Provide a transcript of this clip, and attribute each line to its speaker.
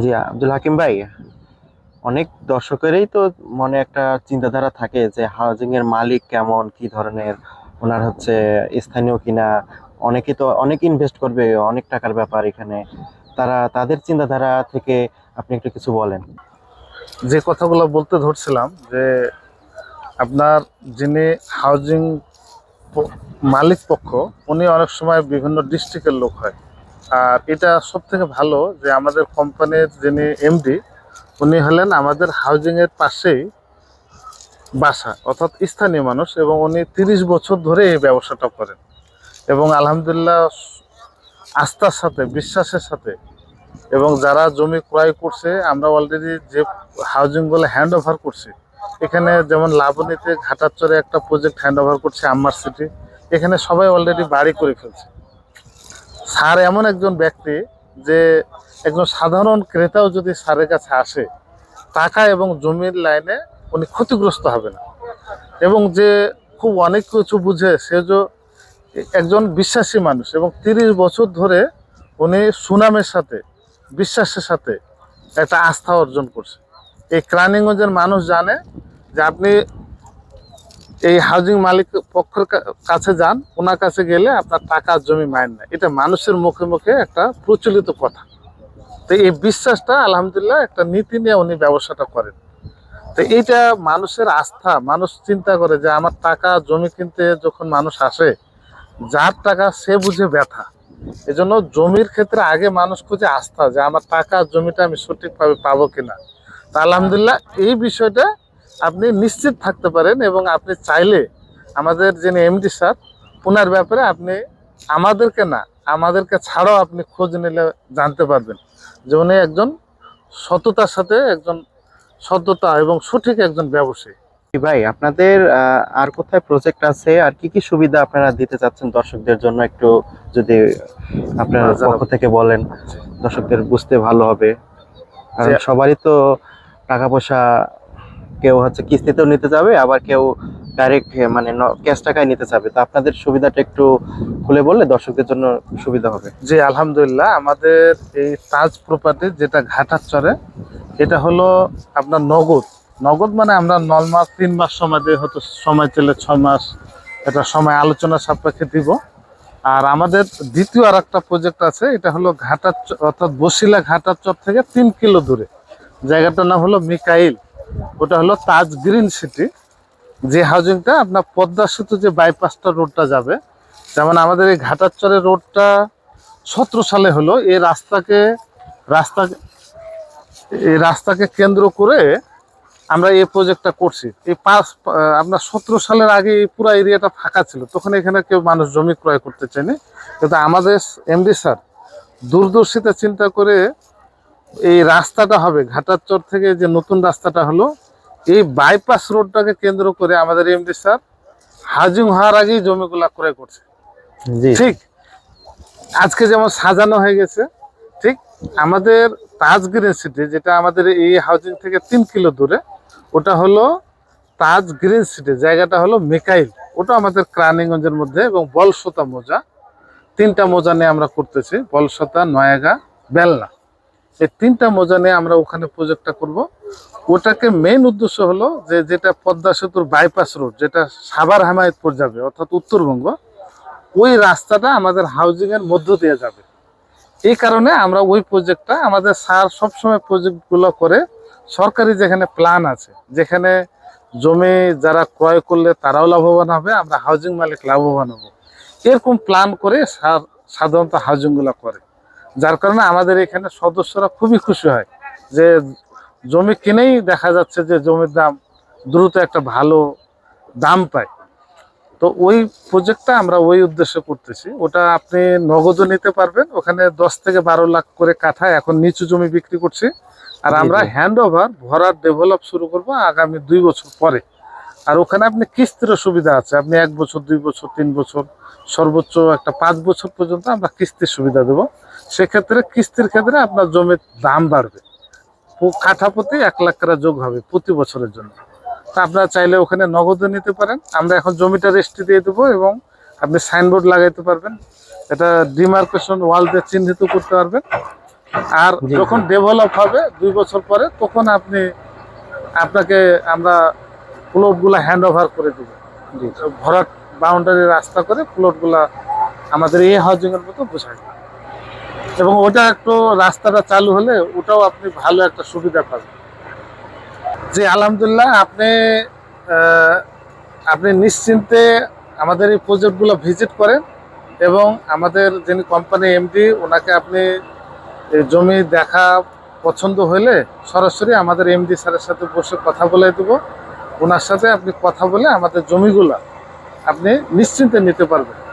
Speaker 1: জি, আব্দুল হাকিম ভাই, অনেক দর্শকেরই তো মনে একটা চিন্তাধারা থাকে যে হাউজিং এর মালিক কেমন, কি ধরনের, ওনার হচ্ছে স্থানীয় কিনা, অনেকে তো অনেক ইনভেস্ট করবে, অনেক টাকার ব্যাপার এখানে। তারা, তাদের চিন্তাধারা থেকে আপনি একটু কিছু বলেন।
Speaker 2: যে কথাগুলো বলতে ধরছিলাম যে আপনার যিনি হাউজিং মালিক পক্ষ, উনি অনেক সময় বিভিন্ন ডিস্ট্রিক্টের লোক হয়। আর এটা সব থেকে ভালো যে আমাদের কোম্পানির যিনি এমডি উনি হলেন আমাদের হাউজিংয়ের পাশেই বাসা, অর্থাৎ স্থানীয় মানুষ এবং উনি তিরিশ বছর ধরে এই ব্যবসাটা করেন। এবং আলহামদুলিল্লাহ আস্থার সাথে, বিশ্বাসের সাথে এবং যারা জমি ক্রয় করছে, আমরা অলরেডি যে হাউজিংগুলো হ্যান্ড ওভার করছি, এখানে যেমন লাবণীতে ঘাটারচরে একটা প্রজেক্ট হ্যান্ড ওভার করছে আম্মার সিটি এখানে সবাই অলরেডি বাড়ি করে ফেলছে। স্যার এমন একজন ব্যক্তি যে একজন সাধারণ ক্রেতাও যদি স্যারের কাছে আসে, টাকা এবং জমির লাইনে উনি ক্ষতিগ্রস্ত হবে না এবং যে খুব অনেক কিছু বুঝে সে যে একজন বিশ্বাসী মানুষ এবং তিরিশ বছর ধরে উনি সুনামের সাথে, বিশ্বাসের সাথে একটা আস্থা অর্জন করছে। এই ক্রানিগঞ্জের মানুষ জানে যে আপনি এই হাউজিং মালিক পক্ষের কাছে যান ওনার কাছে গেলে আপনার টাকা জমি মায়ের না এটা মানুষের মুখে মুখে একটা প্রচলিত কথা। তো এই বিশ্বাসটা আলহামদুলিল্লাহ একটা নীতি নিয়ে উনি ব্যবসাটা করেন। তো এইটা মানুষের আস্থা, মানুষ চিন্তা করে যে আমার টাকা, জমি কিনতে যখন মানুষ আসে, যার টাকা সে বুঝে ব্যথা। এজন্য জমির ক্ষেত্রে আগে মানুষ খুঁজে আস্থা যে আমার টাকা জমিটা আমি সঠিকভাবে পাবো কিনা। তা আলহামদুলিল্লাহ এই বিষয়টা আপনি নিশ্চিত থাকতে পারেন এবং আপনি চাইলে আমাদের যিনি এমডি স্যার ওনার ব্যাপারে আপনি আমাদেরকে না আমাদেরকে ছাড়াও আপনি খোঁজ নিলে জানতে পারবেন। যে উনি একজন সততার সাথে একজন সততা এবং সঠিক একজন ব্যবসায়ী।
Speaker 1: ভাই আপনাদের আর কোথায় প্রজেক্ট আছে আর কি কি সুবিধা আপনারা দিতে চাচ্ছেন দর্শকদের জন্য একটু যদি আপনার
Speaker 2: বাজার-
Speaker 1: পক্ষ থেকে বলেন দর্শকদের বুঝতে ভালো হবে। কারণ সবারই তো টাকা পয়সা কেউ হচ্ছে কিস্তিতেও নিতে যাবে, আবার কেউ ডাইরেক্ট মানে ক্যাশ টাকায় নিতে যাবে তো আপনাদের সুবিধাটা একটু খুলে বললে দর্শকদের জন্য সুবিধা হবে।
Speaker 2: জি, আলহামদুলিল্লাহ। আমাদের এই তাজ প্রপার্টি যেটা ঘাটার চরে, এটা হলো আপনার নগদ। নগদ মানে আমরা নল মাস, তিন মাস সময় দিয়ে হয়তো সময় চলে ছয় মাস এটা সময় আলোচনা সাপেক্ষে দিব। আর আমাদের দ্বিতীয় আর একটা প্রজেক্ট আছে, এটা হলো ঘাটার অর্থাৎ বসিলা ঘাটার চর থেকে তিন কিলো দূরে। জায়গাটার নাম হলো মিকাইল। ওটা হলো তাজ গ্রিন সিটি। যে হাউজিংটা আপনার পদ্মা সেতু যে বাইপাসটা রোডটা যাবে, যেমন আমাদের এই ঘাটারচরের রোডটা সতেরো সালে হলো, এই রাস্তাকে রাস্তা এই রাস্তাকে কেন্দ্র করে আমরা এই প্রজেক্টটা করছি। এই পাঁচ, আপনার সতেরো সালের আগে এই পুরো এরিয়াটা ফাঁকা ছিল, তখন এখানে কেউ মানুষ জমি ক্রয় করতে চায়নি। কিন্তু আমাদের এমডি স্যার দূরদর্শিতা চিন্তা করে এই রাস্তাটা হবে ঘাটার ঘাটারচর থেকে যে নতুন রাস্তাটা হলো এই বাইপাস রোডটাকে কেন্দ্র করে আমাদের এমডি স্যার হাজিং হওয়ার আগেই জমিগুলা ক্রয় করছে। ঠিক? আজকে যেমন সাজানো হয়ে গেছে ঠিক? আমাদের তাজ গ্রিন সিটি যেটা আমাদের এই হাউজিং থেকে তিন কিলো দূরে ওটা হলো তাজ গ্রিন সিটি জায়গাটা হলো মেকাইল। ওটা আমাদের ক্রানিগঞ্জের মধ্যে এবং বলসতা মোজা। তিনটা মোজা নিয়ে আমরা করতেছি বলসতা নয়াগা বেলনা। এই তিনটা মজা নিয়ে আমরা ওখানে প্রজেক্টটা করব। ওটাকে মেন উদ্দেশ্য হলো যে যেটা পদ্মা সেতুর বাইপাস রোড যেটা সাভার হেমায়তপুর যাবে, অর্থাৎ উত্তরবঙ্গ, ওই রাস্তাটা আমাদের হাউজিং এর মধ্য দিয়ে যাবে। এই কারণে আমরা ওই প্রজেক্টটা আমাদের স্যার সবসময় প্রজেক্টগুলো করে, সরকারি যেখানে প্ল্যান আছে, যেখানে জমি যারা ক্রয় করলে তারাও লাভবান হবে, আমরা হাউজিং মালিক লাভবান হব। এরকম প্ল্যান করে স্যার সাধারণত হাউজিংগুলো করে। যার কারণে আমাদের এখানে সদস্যরা খুবই খুশি হয় যে জমি কিনেই দেখা যাচ্ছে যে জমির দাম দ্রুত একটা ভালো দাম পায়। তো ওই প্রজেক্টটা আমরা ওই উদ্দেশ্যে করতেছি। ওটা আপনি নগদও নিতে পারবেন। ওখানে দশ থেকে বারো লাখ করে কাঠা এখন নিচু জমি বিক্রি করছি। আর আমরা। হ্যান্ড ওভার ভরার ডেভেলপ শুরু করব আগামী দুই বছর পরে। আর ওখানে আপনি কিস্তির সুবিধা আছে। আপনি এক বছর দুই বছর তিন বছর সর্বোচ্চ একটা পাঁচ বছর পর্যন্ত আমরা কিস্তির সুবিধা দেব। সেক্ষেত্রে কিস্তির ক্ষেত্রে আপনার জমির দাম বাড়বে। প- কাঠা প্রতি এক লাখ টাকা যোগ হবে প্রতি বছরের জন্য। তা আপনারা চাইলে ওখানে নগদও নিতে পারেন। আমরা এখন জমিটা রেস্টে দিয়ে দেবো এবং আপনি সাইনবোর্ড লাগাইতে পারবেন। এটা ডিমার্কেশন ওয়াল দিয়ে চিহ্নিত করতে পারবেন। আর যখন ডেভেলপ হবে দুই বছর পরে তখন আপনি আপনাকে আমরা প্লটগুলো হ্যান্ড ওভার করে দেব। ভরাট বাউন্ডারি রাস্তা করে প্লটগুলা আমাদের এই হাউজিং এর মতো বোঝায়। এবং ওটা একটু রাস্তাটা চালু হলে ওটাও আপনি ভালো একটা সুবিধা পাবেন। যে আলহামদুলিল্লাহ আপনি আপনি নিশ্চিন্তে আমাদের এই প্রজেক্টগুলো ভিজিট করেন এবং আমাদের যিনি কোম্পানি এমডি ওনাকে আপনি জমি দেখা পছন্দ হলে সরাসরি আমাদের এমডি স্যারের সাথে বসে কথা বলে দেবো। ওনার সাথে আপনি কথা বলে আমাদের জমিগুলা আপনি নিশ্চিন্তে নিতে পারবেন।